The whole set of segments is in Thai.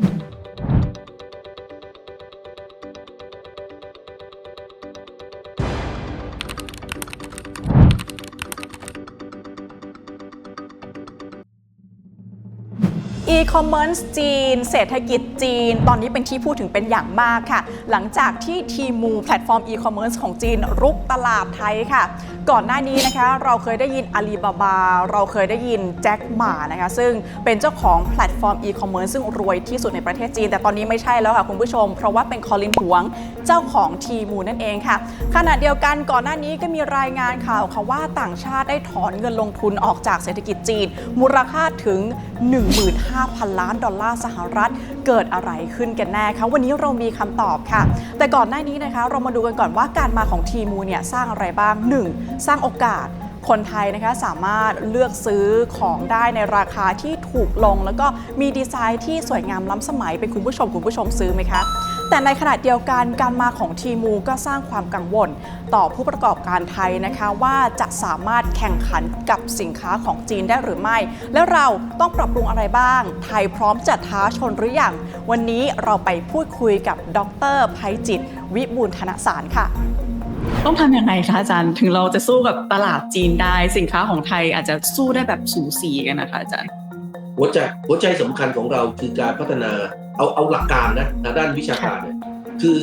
Thank you. E-commerce จีน เศรษฐกิจจีน ตอนนี้เป็นที่พูดถึงเป็นอย่างมากค่ะ หลังจากที่ทีมูแพลตฟอร์ม e-commerce ของจีนรุกตลาดไทยค่ะ ก่อนหน้านี้นะคะเราเคยได้ยินอาลีบาบา เราเคยได้ยินแจ็คหมานะคะ ซึ่งเป็นเจ้าของแพลตฟอร์ม e-commerce ซึ่งรวยที่สุดในประเทศจีน แต่ตอนนี้ไม่ใช่แล้วค่ะคุณผู้ชม เพราะว่าเป็นคอลินหวงเจ้าของทีมูนั่นเองค่ะ ขณะเดียวกันก่อนหน้านี้ก็มีรายงานข่าวค่ะว่าต่างชาติได้ถอนเงินลงทุนออกจากเศรษฐกิจจีน มูลค่าถึง5,000 ล้านดอลลาร์สหรัฐ เกิดอะไรขึ้นกันแน่คะวันนี้เรามีคำตอบค่ะ แต่ก่อนหน้านี้นะคะ เรามาดูกันก่อนว่าการมาของทีมูเนี่ยสร้างอะไรบ้าง 1. สร้างโอกาสคนไทยนะคะสามารถเลือกซื้อของได้ในราคาที่ถูกลง แล้วก็มีดีไซน์ที่สวยงามล้ำสมัยเป็นคุณผู้ชมคุณผู้ชมซื้อไหมคะ แต่ในขณะเดียวกันการมาของทีมูก็สร้างความกังวล ต่อผู้ประกอบการไทยนะคะว่าจะสามารถแข่งขันกับสินค้าของจีนได้หรือไม่ แล้วเราต้องปรับปรุงอะไรบ้าง ไทยพร้อมจะท้าชนหรือยังวันนี้เราไปพูดคุยกับดรภัยจิต วิบูลย์ธนสารค่ะต้องทำยังไงคะอาจารย์ถึงเราจะสู้กับตลาดจีนได้สินค้าของไทยอาจจะสู้ได้แบบสูสีกันนะคะอาจารย์ หัวใจหัวใจสำคัญของเราคือการพัฒนา เอาเอาหลักการนะทางด้านวิชาการเนี่ยคือ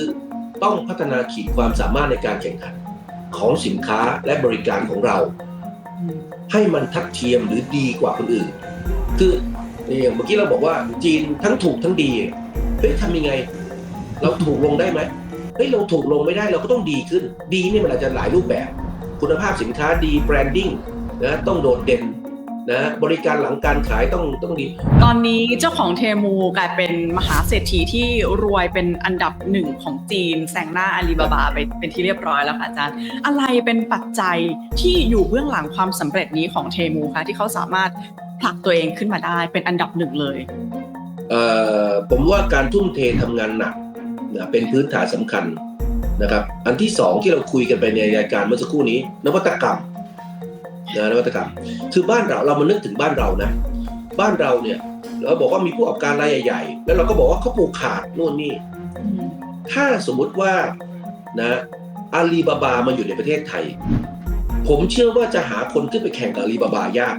ต้องพัฒนาขีดความสามารถในการแข่งขันของสินค้าและบริการของเรา ให้มันทัดเทียมหรือดีกว่าคนอื่น คืออย่างเมื่อกี้เราบอกว่าจีนทั้งถูกทั้งดีเฮ้ยทำยังไง เราถูกลงได้ไหมเฮ้ยเราถูกลงไม่ได้เราก็ต้องดีขึ้น ดีนี่มันอาจจะหลายรูปแบบ คุณภาพสินค้าดีแบรนดิ้งนะต้องโดดเด่น นะบริการหลังการขายต้องต้องดี ตอนนี้เจ้าของเทมูกลายเป็นมหาเศรษฐีที่รวยเป็นอันดับหนึ่งของจีนแซงหน้าอาลีบาบาไปเป็นที่เรียบร้อยแล้วค่ะอาจารย์ อะไรเป็นปัจจัยที่อยู่เบื้องหลังความสำเร็จนี้ของเทมูคะที่เขาสามารถผลักตัวเองขึ้นมาได้เป็นอันดับหนึ่งเลยเอ่อผมว่าการทุ่มเททำงานหนักนะเป็นพื้นฐานสำคัญนะครับ อันที่สองที่เราคุยกันไปในรายการเมื่อสักครู่นี้ นวัตกรรม นะนวัตกรรม คือบ้านเราเรามานึกถึงบ้านเรานะ บ้านเราเนี่ยเราบอกว่ามีผู้ประกอบการรายใหญ่ๆ แล้วเราก็บอกว่าเขาปลูกขาดนู่นนี่ ถ้าสมมุติว่านะอาลีบาบามาอยู่ในประเทศไทย ผมเชื่อว่าจะหาคนขึ้นไปแข่งกับอาลีบาบายาก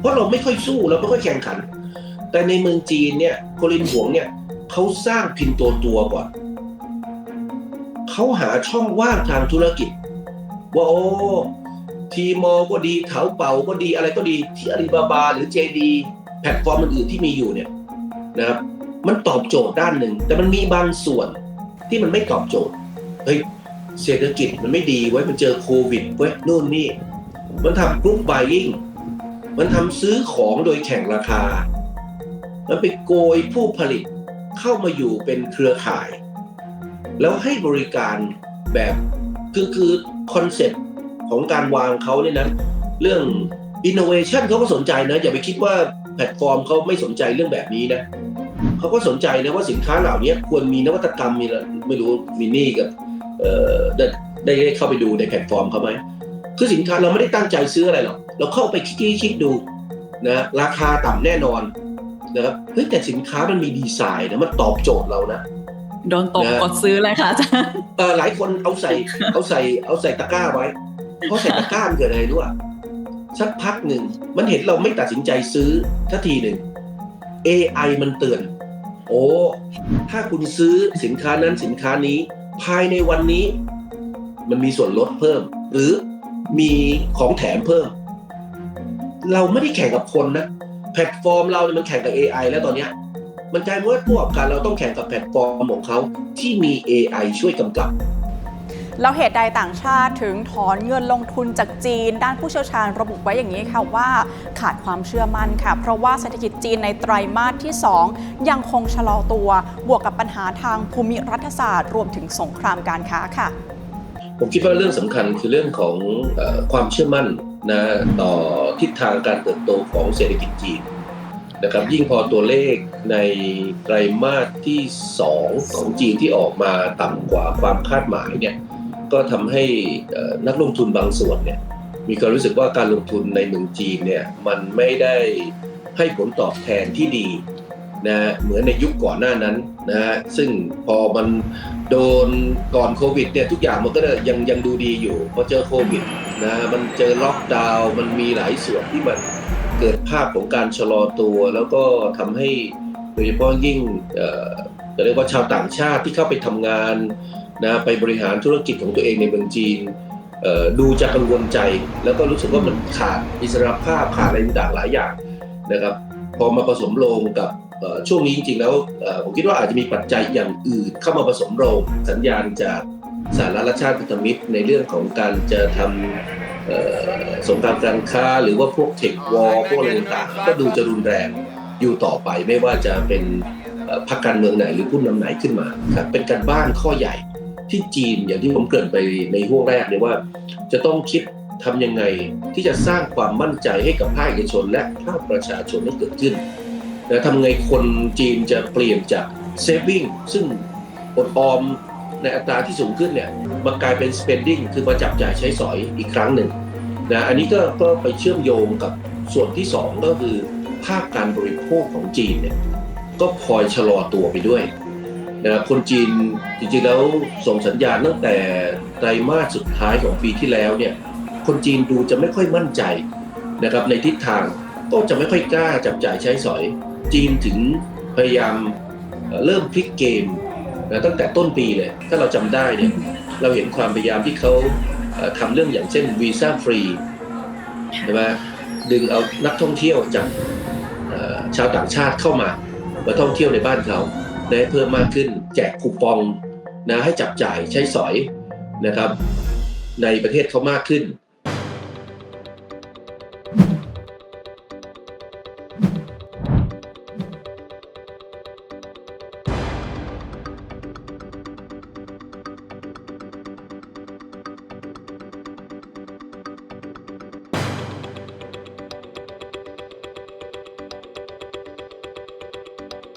เพราะเราไม่ค่อยสู้เราไม่ค่อยแข่งขัน แต่ในเมืองจีนเนี่ยโคลินหวงเนี่ยเขาสร้างพินตัวตัวก่อน เขาหาช่องว่างทางธุรกิจ ว่าโอ้ทีมอก็ดีเถาเป่าก็ดีอะไรก็ดีที่อาลีบาบา หรือ JD แพลตฟอร์มอื่นๆที่มีอยู่เนี่ยนะครับมันตอบโจทย์ด้านหนึ่ง แต่มันมีบางส่วนที่มันไม่ตอบโจทย์เฮ้ยเศรษฐกิจมันไม่ดีไว้มันเจอโควิดเว้ยนู่นนี่ มันทำกรุ๊ปบ y ยิ่งมันทำซื้อของโดยแข่งราคา มันไปโกยผู้ผลิตเข้ามาอยู่เป็นเครือข่าย แล้วให้บริการแบบ คือคือคอนเซ็ปต์ของการวางเขาเนี่ยนะ เรื่อง innovation เขาก็สนใจนะ อย่าไปคิดว่าแพลตฟอร์มเขาไม่สนใจเรื่องแบบนี้นะเขาก็สนใจนะว่าสินค้าเหล่านี้ควรมีนวัตกรรมมีอะไม่รู้มินนี่กับเอ่อได้ได้เข้าไปดูในแพลตฟอร์มเขาไหมคือสินค้าเราไม่ได้ตั้งใจซื้ออะไรหรอกเราเข้าไปคิดคิดดูนะราคาต่ำแน่นอนนะครับเฮ้ยแต่สินค้ามันมีดีไซน์นะมันตอบโจทย์เรานะ โดนตกนะกดซื้อเลยค่ะอาจารย์เออหลายคนเอาใส่เอาใส่เอาใส่ตะกร้าไว้เพราะใส่ตะกร้ามันเกิดอะไรรู้อะสักพักหนึ่งมันเห็นเราไม่ตัดสินใจซื้อทัทีหนึ่ง AI มันเตือน โอ้ถ้าคุณซื้อสินค้านั้นสินค้านี้ ภายในวันนี้ มันมีส่วนลดเพิ่ม หรือมีของแถมเพิ่ม เราไม่ได้แข่งกับคนนะ แพลตฟอร์มเราเนี่ยมันแข่งกับ AI แล้วตอนเนี้ย มันกลายเป็นว่าผู้ประกอบการเราต้องแข่งกับแพลตฟอร์มของเขาที่มี AI ช่วยกำกับแล้วเหตุใดต่างชาติถึงถอนเงินลงทุนจากจีน ด้านผู้เชี่ยวชาญระบุไว้อย่างนี้ค่ะว่าขาดความเชื่อมั่นค่ะ เพราะว่าเศรษฐกิจจีนในไตรมาสที่ 2 ยังคงชะลอตัว บวกกับปัญหาทางภูมิรัฐศาสตร์ รวมถึงสงครามการค้าค่ะ ผมคิดว่าเรื่องสำคัญคือเรื่องของเออความเชื่อมั่นนะต่อทิศทางการเติบโตของเศรษฐกิจจีน นะครับยิ่งพอตัวเลขในไตรมาสที่ 2 ของจีนที่ออกมาต่ำกว่าความคาดหมายเนี่ยก็ทำให้นักลงทุนบางส่วนเนี่ยมีความรู้สึกว่าการลงทุนในเมืองจีนเนี่ยมันไม่ได้ให้ผลตอบแทนที่ดีนะเหมือนในยุคก่อนหน้านั้นนะฮะซึ่งพอมันโดนก่อนโควิดเนี่ยทุกอย่างมันก็ยังยังดูดีอยู่พอเจอโควิดนะมันเจอล็อกดาวน์มันมีหลายส่วนที่มัน กิดภาพของการชะลอตัว แล้วก็ทำให้โดยเฉพาะยิ่งจะเรียกว่าชาวต่างชาติที่เข้าไปทำงานนะไปบริหารธุรกิจของตัวเองในเมืองจีนดูจะกังวลใจ แล้วก็รู้สึกว่ามันขาดอิสรภาพขาดอะไรต่างหลายอย่างนะครับพอมาผสมลงกับช่วงนี้จริงๆแล้วผมคิดว่าอาจจะมีปัจจัยอย่างอื่นเข้ามาผสมลงสัญญาณจากสหรัฐชาติพันธมิตรในเรื่องของการจะทำเอ่อ สงครามการค้าหรือว่าพวกเทควอลพวกอะไรต่างก็ดูจะรุนแรงอยู่ต่อไปไม่ว่าจะเป็นพรรคการเมืองไหนหรือผู้นำไหนขึ้นมาครับเป็นการบ้านข้อใหญ่ที่จีนอย่างที่ผมเกริ่นไปในห่วงแรกเลยว่า จะต้องคิดทำยังไงที่จะสร้างความมั่นใจให้กับภาคเอกชน และภาคประชาชนให้เกิดขึ้นนะทำไงคนจีนจะเปลี่ยนจาก saving ซึ่งอดออม ในอัตราที่สูงขึ้นเนี่ยมากลายเป็น spending คือมาจับจ่ายใช้สอยอีกครั้งหนึ่งนะอันนี้ก็ก็ไปเชื่อมโยงกับส่วนที่สองก็คือภาคการบริโภคของจีนเนี่ยก็พลอยชะลอตัวไปด้วยนะครับคนจีนจริงๆแล้วส่งสัญญาณตั้งแต่ไตรมาสสุดท้ายของปีที่แล้วเนี่ยคนจีนดูจะไม่ค่อยมั่นใจนะครับในทิศทางก็จะไม่ค่อยกล้าจับจ่ายใช้สอย จีนถึงพยายามเริ่มพลิกเกม นะตั้งแต่ต้นปีเลย ถ้าเราจำได้เนี่ยเราเห็นความพยายามที่เขาเอ่อทำเรื่องอย่างเช่นวีซ่าฟรีใช่ไหมดึงเอานักท่องเที่ยวจากชาวต่างชาติเข้ามามาท่องเที่ยวในบ้านเขาได้เพิ่มมากขึ้นแจกคูปองนะให้จับจ่ายใช้สอยนะครับ ในประเทศเขามากขึ้น